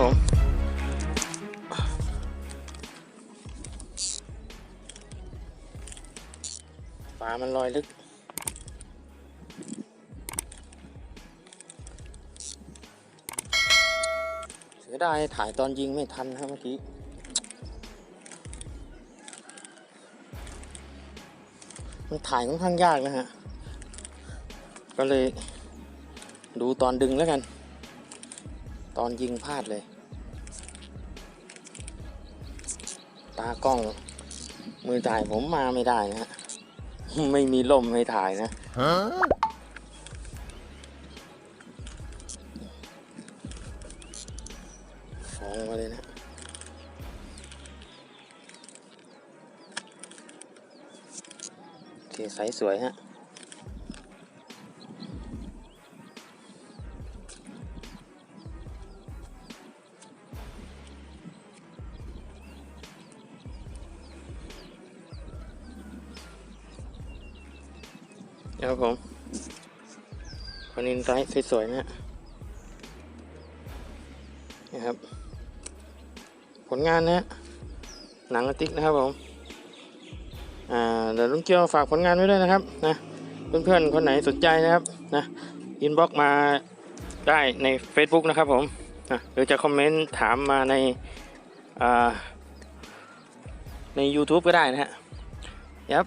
ผม ปลามันลอยลึก เสียดายถ่ายตอนยิงไม่ทันครับเมื่อกี้มันถ่ายค่อนข้างยากนะฮะ ก็เลยดูตอนดึงแล้วกัน ตอนยิงพลาดเลย ตากล้องมือถ่ายผมมาไม่ได้นะฮะไม่มีลมให้ถ่ายนะฟองมาเลยนะโอเคไซส์สวยฮะ ครับผมคอนินไซส์สวยๆนะฮะครับ ผลงานนะฮะหนังติ๊กนะครับผมอ่าเดี๋ยวลุงเกียวฝากผลงานไว้ด้วยนะครับนะเพื่อนๆคนไหนสนใจนะครับนะอินบ็อกมาได้ใน Facebook นะครับผมนะหรือจะคอมเมนต์ถามมาในอ่าใน YouTube ก็ได้นะฮะยับ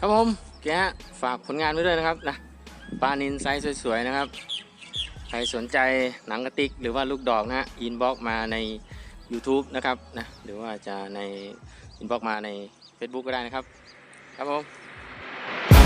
ครับผมแกฝากผลงานไว้ด้วยนะครับนะปลานินไซส์สวยๆนะครับ ใครสนใจหนังกระติกหรือว่าลูกดอกนะฮะอินบ็อกมาใน YouTube นะครับนะหรือว่าจะในอินบ็อกมาใน Facebook ก็ได้นะครับ ครับผม